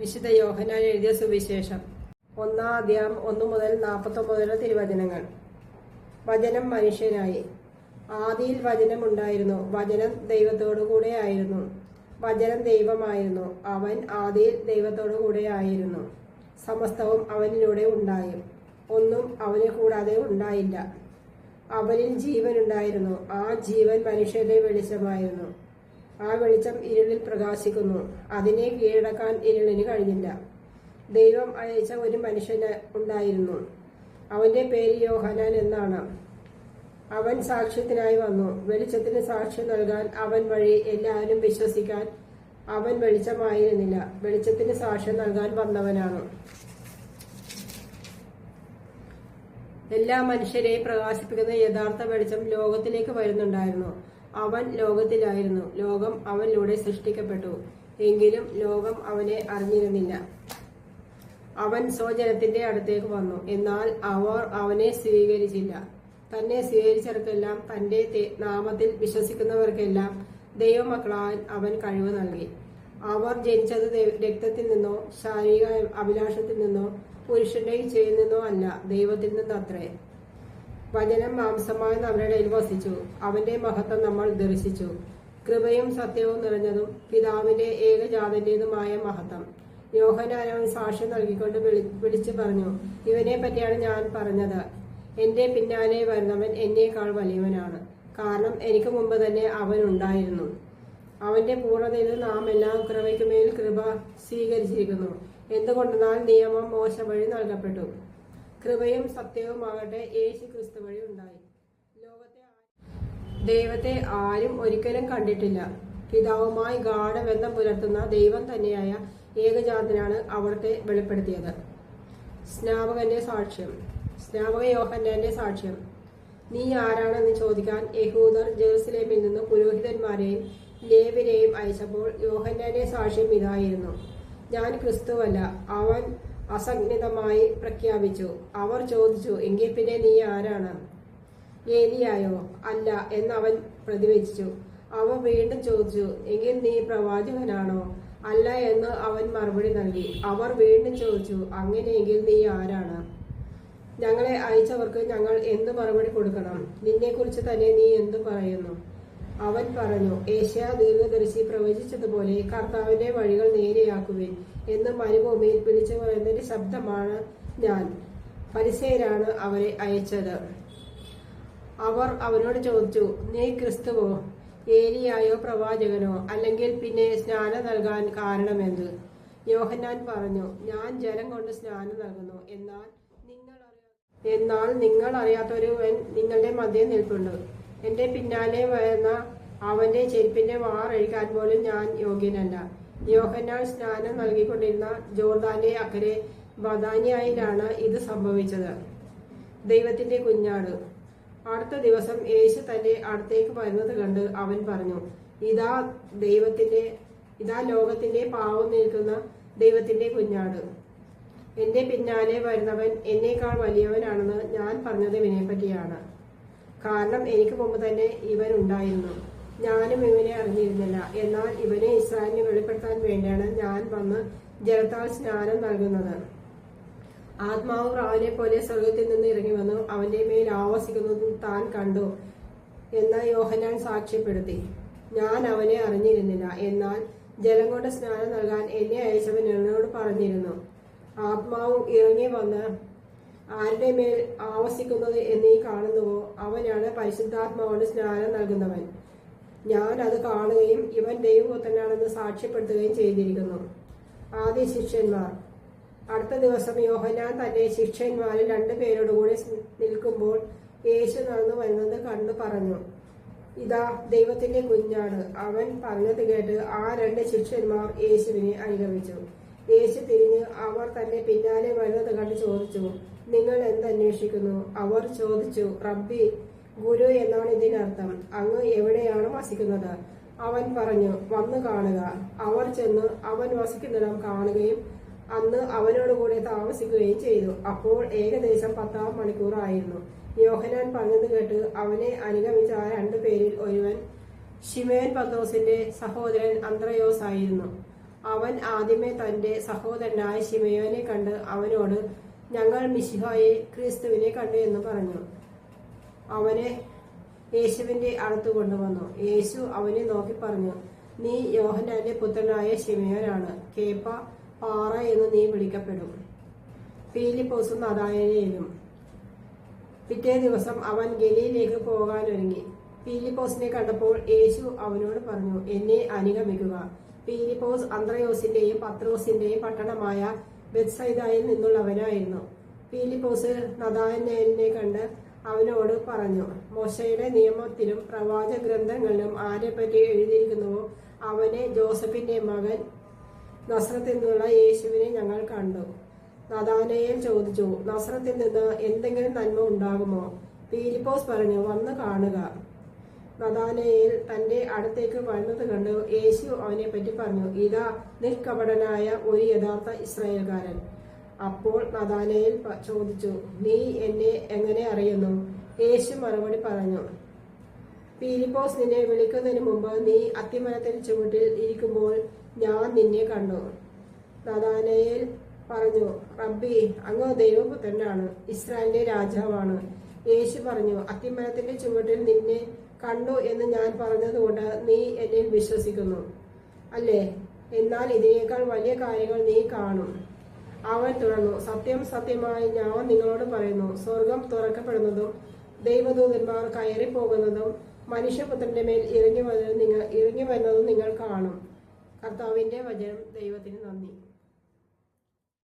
വിശുദ്ധ യോഹനാൻ എഴുതിയ സുവിശേഷം. ഒന്നാം അധ്യായം ഒന്നു മുതൽ നാൽപ്പത്തൊമ്പതിലെ തിരുവചനങ്ങൾ. വചനം മനുഷ്യനായി. ആദിയിൽ വചനം ഉണ്ടായിരുന്നു വചനം ദൈവത്തോടു കൂടെ ആയിരുന്നു. വചനം ദൈവമായിരുന്നു. അവൻ ആദിയിൽ ദൈവത്തോടു കൂടെ ആയിരുന്നു. സമസ്തവും അവനിലൂടെ ഉണ്ടായി. ഒന്നും അവനെ കൂടാതെ ഉണ്ടായില്ല. അവനിൽ ജീവൻ ഉണ്ടായിരുന്നു ആ ജീവൻ മനുഷ്യന്റെ വെളിച്ചമായിരുന്നു. ആ വെളിച്ചം ഇരുളിൽ പ്രകാശിക്കുന്നു. അതിനെ കീഴടക്കാൻ ഇരുളിന് കഴിഞ്ഞില്ല. ദൈവം അയച്ച ഒരു മനുഷ്യന് ഉണ്ടായിരുന്നു. അവന്റെ പേര് യോഹനാൻ എന്നാണ്. അവൻ സാക്ഷ്യത്തിനായി വന്നു. വെളിച്ചത്തിന് സാക്ഷ്യം നൽകാൻ അവൻ വഴി എല്ലാവരും വിശ്വസിക്കാൻ അവൻ വെളിച്ചമായിരുന്നില്ല. വെളിച്ചത്തിന് സാക്ഷ്യം നൽകാൻ വന്നവനാണ്. എല്ലാ മനുഷ്യരെയും പ്രകാശിപ്പിക്കുന്ന യഥാർത്ഥ വെളിച്ചം ലോകത്തിലേക്ക് വരുന്നുണ്ടായിരുന്നു. അവൻ ലോകത്തിലായിരുന്നു. ലോകം അവനിലൂടെ സൃഷ്ടിക്കപ്പെട്ടു. എങ്കിലും ലോകം അവനെ അറിഞ്ഞിരുന്നില്ല. അവൻ സ്വജനത്തിന്റെ അടുത്തേക്ക് വന്നു. എന്നാൽ അവർ അവനെ സ്വീകരിച്ചില്ല. തന്നെ സ്വീകരിച്ചവർക്കെല്ലാം തന്റെ നാമത്തിൽ വിശ്വസിക്കുന്നവർക്കെല്ലാം ദൈവമക്കളാൻ അവൻ കഴിവ് നൽകി. അവർ ജനിച്ചത് രക്തത്തിൽ നിന്നോ ശാരീരിക അഭിലാഷത്തിൽ നിന്നോ പുരുഷന്റെ ഇച്ഛയിൽ നിന്നോ അല്ല. ദൈവത്തിൽ നിന്നത്രേ. വചനം മാംസമായി അവരുടെ ഇടയിൽ വസിച്ചു. അവന്റെ മഹത്വം നമ്മൾ ദർശിച്ചു. കൃപയും സത്യവും നിറഞ്ഞതും പിതാവിന്റെ ഏകജാതന്റേതുമായ മഹത്വം. യോഹനാനവൻ സാക്ഷ്യം നൽകിക്കൊണ്ട് വിളി വിളിച്ചു പറഞ്ഞു ഇവനെ പറ്റിയാണ് ഞാൻ പറഞ്ഞത്. എന്റെ പിന്നാലെ വരുന്നവൻ എന്നേക്കാൾ വലിയവനാണ്. കാരണം എനിക്ക് മുമ്പ് തന്നെ അവൻ ഉണ്ടായിരുന്നു. അവന്റെ പൂർണതയിൽ നാം എല്ലാം കൃപയ്ക്കുമേൽ കൃപ സ്വീകരിച്ചിരിക്കുന്നു. എന്തുകൊണ്ടെന്നാൽ നിയമം മോശ വഴി നൽകപ്പെട്ടു. കൃപയും സത്യവുമാകട്ടെ യേശു ക്രിസ്തു വഴി ഉണ്ടായി. ലോകത്തെ ദൈവത്തെ ആരും ഒരിക്കലും കണ്ടിട്ടില്ല. പിതാവുമായി ഗാഠബന്ധം പുലർത്തുന്ന ദൈവം തന്നെയായ ഏകജാതനാണ് അവിടുത്തെ വെളിപ്പെടുത്തിയത്. സ്നാപകന്റെ സാക്ഷ്യം. സ്നാപക യോഹന്നാന്റെ സാക്ഷ്യം. നീ ആരാണെന്ന് ചോദിക്കാൻ യഹൂദർ ജെറുസലേമിൽ നിന്ന് പുരോഹിതന്മാരെയും ലേവിനെയും അയച്ചപ്പോൾ യോഹന്നാന്റെ സാക്ഷ്യം ഇതായിരുന്നു. ഞാൻ ക്രിസ്തുവല്ല. അവൻ അസംജ്ഞിതമായി പ്രഖ്യാപിച്ചു. അവർ ചോദിച്ചു എങ്കിൽ പിന്നെ നീ ആരാണ്? ഏലിയായോ അല്ല എന്ന് അവൻ പ്രതിവചിച്ചു. അവ വീണ്ടും ചോദിച്ചു എങ്കിൽ നീ പ്രവാചകനാണോ? അല്ല എന്ന് അവൻ മറുപടി നൽകി. അവർ വീണ്ടും ചോദിച്ചു അങ്ങനെയെങ്കിൽ നീ ആരാണ്? ഞങ്ങളെ അയച്ചവർക്ക് ഞങ്ങൾ എന്ത് മറുപടി കൊടുക്കണം? നിന്നെക്കുറിച്ച് തന്നെ നീ എന്തു പറയുന്നു? അവൻ പറഞ്ഞു ഏഷ്യ ദീർഘദർശി പ്രവചിച്ചതുപോലെ കർത്താവിന്റെ വഴികൾ നേരെയാക്കുവിൻ എന്ന് മരുഭൂമിയിൽ വിളിച്ചു പറയുന്നതിന്റെ ശബ്ദമാണ് ഞാൻ. പരിസേരാണ് അവരെ അയച്ചത്. അവർ അവനോട് ചോദിച്ചു നീ ക്രിസ്തുവോ? ഏലിയായോ പ്രവാചകനോ? അല്ലെങ്കിൽ പിന്നെ സ്നാനം നൽകാൻ കാരണമെന്ത്? യോഹന്നാൻ പറഞ്ഞു ഞാൻ ജലം കൊണ്ട് സ്നാനം നൽകുന്നു. എന്നാൽ നിങ്ങൾ എന്നാൽ നിങ്ങൾ അറിയാത്തൊരുവൻ നിങ്ങളുടെ മധ്യേ നിൽപ്പുണ്ട്. എന്റെ പിന്നാലെ വരുന്ന അവന്റെ ചെരുപ്പിന്റെ വാറഴിക്കാൻ പോലും ഞാൻ യോഗ്യനല്ല. യോഹന്നാൻ സ്നാനം നൽകിക്കൊണ്ടിരുന്ന ജോർദാന്റെ അക്കരെ ബദാനിയായിലാണ് ഇത് സംഭവിച്ചത്. ദൈവത്തിന്റെ കുഞ്ഞാട്. അടുത്ത ദിവസം യേശു തന്റെ അടുത്തേക്ക് വരുന്നത് കണ്ട് അവൻ പറഞ്ഞു ഇതാ ദൈവത്തിന്റെ ഇതാ ലോകത്തിന്റെ പാവം നിൽക്കുന്ന ദൈവത്തിന്റെ കുഞ്ഞാട്. എന്റെ പിന്നാലെ വരുന്നവൻ എന്നേക്കാൾ വലിയവനാണെന്ന് ഞാൻ പറഞ്ഞത് ഇവനെ പറ്റിയാണ് കാരണം എനിക്ക് മുമ്പ് തന്നെ ഇവൻ ഉണ്ടായിരുന്നു ഞാനും ഇവനെ അറിഞ്ഞിരുന്നില്ല. എന്നാൽ ഇവനെ ഇസ്രായേലിന് വെളിപ്പെടുത്താൻ വേണ്ടിയാണ് ഞാൻ വന്ന് ജലത്താൽ സ്നാനം നൽകുന്നത്. ആത്മാവ് റാവിനെ പോലെ സ്വർഗത്തിൽ നിന്ന് ഇറങ്ങി വന്നു. അവന്റെ മേൽ ആവസിക്കുന്നത് താൻ കണ്ടു എന്ന് യോഹനാൻ സാക്ഷ്യപ്പെടുത്തി. ഞാൻ അവനെ അറിഞ്ഞിരുന്നില്ല. എന്നാൽ ജലം കൊണ്ട് സ്നാനം നൽകാൻ എന്നെ അയച്ചവൻ എന്നോട് പറഞ്ഞിരുന്നു. ആത്മാവ് ഇറങ്ങി വന്ന് ആരുടെ മേൽ ആവസിക്കുന്നത് എന്നീ കാണുന്നുവോ? അവനാണ് പരിശുദ്ധാത്മാവോട് സ്നാനം നൽകുന്നവൻ. ഞാൻ അത് കാണുകയും ഇവൻ ദൈവപുത്രനാണെന്ന് സാക്ഷ്യപ്പെടുത്തുകയും ചെയ്തിരിക്കുന്നു. ആദ്യ ശിഷ്യന്മാർ. അടുത്ത ദിവസം യോഹനാൻ തന്റെ ശിഷ്യന്മാരിൽ രണ്ടുപേരോടുകൂടി നിൽക്കുമ്പോൾ യേശു നടന്നു വരുന്നത് കണ്ടു പറഞ്ഞു ഇതാ ദൈവത്തിന്റെ കുഞ്ഞാണ് അവൻ പറഞ്ഞത് കേട്ട് ആ രണ്ട് ശിഷ്യന്മാർ യേശുവിനെ അനുഗമിച്ചു യേശു തിരിഞ്ഞ് അവർ തന്നെ പിന്നാലെ വരുന്നത് കണ്ട് ചോദിച്ചു നിങ്ങൾ എന്തന്വേഷിക്കുന്നു അവർ ചോദിച്ചു റബ്ബി ഗുരു എന്നാണ് ഇതിനർത്ഥം. അങ്ങ് എവിടെയാണ് വസിക്കുന്നത്? അവൻ പറഞ്ഞു വന്നു കാണുക. അവർ ചെന്ന് അവൻ വസിക്കുന്നിടം കാണുകയും അന്ന് അവനോടുകൂടെ താമസിക്കുകയും ചെയ്തു. അപ്പോൾ ഏകദേശം പത്താം മണിക്കൂറായിരുന്നു യോഹനാൻ പറഞ്ഞത് കേട്ട് അവനെ അനുഗമിച്ച ആ രണ്ടു പേരിൽ ഒരുവൻ ഷിമേൻ പത്തോസിന്റെ സഹോദരൻ അന്ത്രയോസ് ആയിരുന്നു അവൻ ആദ്യമേ തന്റെ സഹോദരനായ ശിമയോനെ കണ്ട് അവനോട് ഞങ്ങൾ മിശിഹായെ ക്രിസ്തുവിനെ കണ്ടു എന്ന് പറഞ്ഞു. അവനെ യേശുവിന്റെ അടുത്ത് കൊണ്ടുവന്നു. യേശു അവനെ നോക്കി പറഞ്ഞു നീ യോഹനാന്റെ പുത്രനായ ശിമയോനാണ്. കേപ്പ പാറ എന്ന് നീ വിളിക്കപ്പെടും. ഫീലിപ്പോസും നദായനയിലും പിറ്റേ ദിവസം അവൻ ഗലിയിലേക്ക് പോകാനൊരുങ്ങി. ഫീലിപ്പോസിനെ കണ്ടപ്പോൾ യേശു അവനോട് പറഞ്ഞു എന്നെ അനുഗമിക്കുക. പീലിപ്പോസ് അന്ത്രയോസിന്റെയും പത്രോസിന്റെയും പട്ടണമായ ബെത്സൈദായിൽ നിന്നുള്ളവനായിരുന്നു. പീലിപ്പോസ് നദായനെ കണ്ട് അവനോട് പറഞ്ഞു മോശയുടെ നിയമത്തിലും പ്രവാച ഗ്രന്ഥങ്ങളിലും ആരെപ്പറ്റി എഴുതിയിരിക്കുന്നുവോ? അവനെ ജോസഫിന്റെ മകൻ നസ്രത്തിൽ നിന്നുള്ള യേശുവിനെ ഞങ്ങൾ കണ്ടു. നദാനയിൽ ചോദിച്ചു നസ്രത്തിൽ നിന്ന് എന്തെങ്കിലും നന്മ ഉണ്ടാകുമോ? പീലിപ്പോസ് പറഞ്ഞു വന്ന് കാണുക. നദാനയിൽ തന്റെ അടുത്തേക്ക് വരുന്നത് കണ്ട് യേശു അവനെ പറ്റി പറഞ്ഞു ഇതാ നിഷ്കപടനായ ഒരു യഥാർത്ഥ ഇസ്രായേൽക്കാരൻ അപ്പോൾ നദാനയിൽ ചോദിച്ചു നീ എന്നെ എങ്ങനെ അറിയുന്നു? യേശു മറുപടി പറഞ്ഞു പീലിപ്പോസ് നിന്നെ വിളിക്കുന്നതിന് മുമ്പ് നീ അത്തിമരത്തിൽ ചുവട്ടിൽ ഇരിക്കുമ്പോൾ ഞാൻ നിന്നെ കണ്ടു. നദാനയിൽ പറഞ്ഞു റബ്ബി അങ്ങ് ദൈവപുത്രനാണ് ഇസ്രായേലിന്റെ രാജാവാണ്. യേശു പറഞ്ഞു അത്തിമരത്തിന്റെ ചുവട്ടിൽ നിന്നെ കണ്ടു എന്ന് ഞാൻ പറഞ്ഞതുകൊണ്ട് നീ എന്നിൽ വിശ്വസിക്കുന്നു. അല്ലേ? എന്നാൽ ഇതിനേക്കാൾ വലിയ കാര്യങ്ങൾ നീ കാണും. അവൻ തുടർന്നു സത്യം സത്യമായി ഞാൻ നിങ്ങളോട് പറയുന്നു. സ്വർഗം തുറക്കപ്പെടുന്നതും ദൈവദൂതന്മാർ കയറി പോകുന്നതും മനുഷ്യപുത്രന്റെ മേൽ ഇറങ്ങി വരുന്നത് നിങ്ങൾ ഇറങ്ങി വരുന്നതും നിങ്ങൾ കാണും. കർത്താവിന്റെ വചനം ദൈവത്തിന് നന്ദി.